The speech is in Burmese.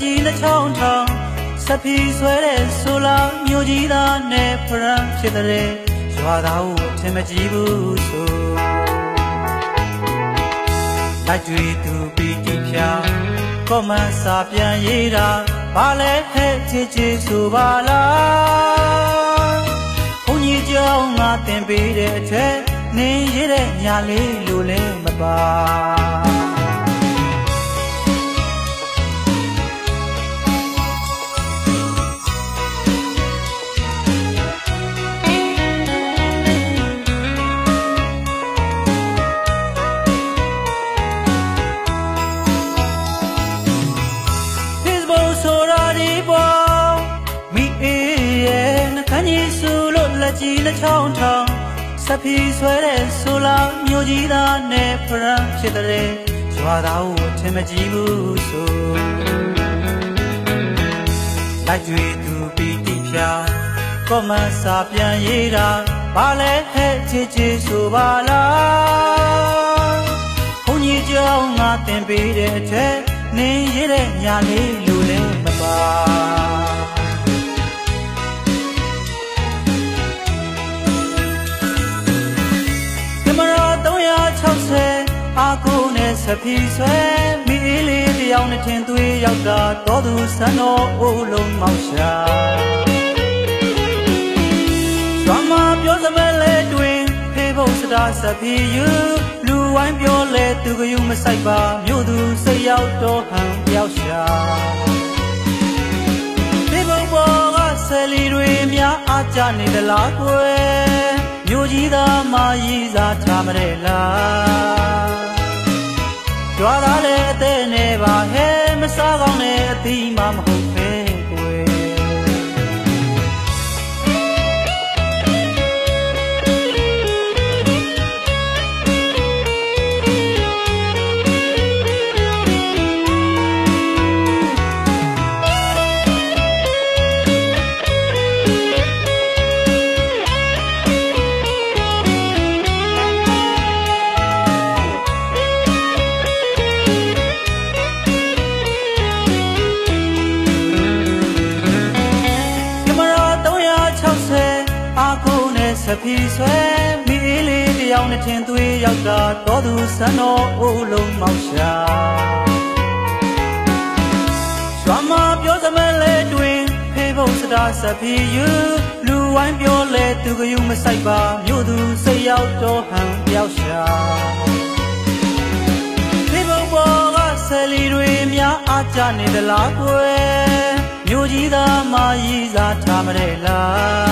ကြီးနှချောင်းထောင်စပီဆွဲတဲ့ဆိုလာမြို့ကြီးသားနဲ့ဖရန်ဖြစ်တဲ့ရွာသားကိုထင်မကြည့်ဘူးဆိုလိုက်တွေ့သူပီတိဖြာကောမန်စာပြန်ရေးတာဘာလဲဟဲ့ချစ်ချစ်ဆိုပါလားဘုန်းကြီးကျောင်းငါတင်ပေးတဲ့အထက်နင်းရတဲ့ညာလေးလိုလဲမပါ က်ကြီးလက်ချောင်းထောင်စပီဆွဲတဲ့ဆိုလာမျိုးကြီးသားနဲ့ဖရန်ဖြစ်တဲ့ရွာသားကိုထင်မကြည့်ဘူးဆိုလိုက်ကြွေသူပီတိဖြာကောမန်စာပြန်ရေးတာဘာလဲဟဲ့ချစ်ချစ်ဆိုပါလားဘုန်းကြီးကျောင်းငါတင်ပေးတဲ့အထက်နင်းရတဲ့ညာလေးလူလဲမပါ အာကိုနဲ့စပီဆွဲမိလေးတယောက်နဲ့ထင်သွေးရောက်တာတော်သူစံတော်အိုးလုံးမောက်ရှာရွာမှာပြောစမဲ့လဲတွင်ဖေးဖို့စတာစပီယူလူဝိုင်းပြောလဲသူကယူမဆိုင်ပါမြို့သူစိတ်ရောက်တော့ဟန်ပြောက်ရှာဖေးဖို့ပေါ်ကဆယ်လီတွေများအားကြနေသလားကွယ်မြို့ကြီးသားမကြီးစားထားမရဲလား ကြွားသားလည်းအသေးနဲ့ပါဟဲမစားကောင်းတဲ့အသီးမှမဟုတ် ပဲစပီဆွဲမိလေးတယောက်နဲ့ထင်သွေးရောက်တာတော်သူစံတော်အိုးလုံးမောက်ရှာရွာမှာပြောစမဲလဲတွင်ဖေးဖို့စတာစပီယူလူဝိုင်းပြောလဲသူကယူမဆိုင်ပါမြို့သူစိတ်ရောက်တော့ဟန်ပြောက်ရှာဖေးဖို့ပေါ်ကဆယ်လီတွေများအားကြနေသလားကွယ်မြို့ကြီးသားမကြီးစားထားမရဲလား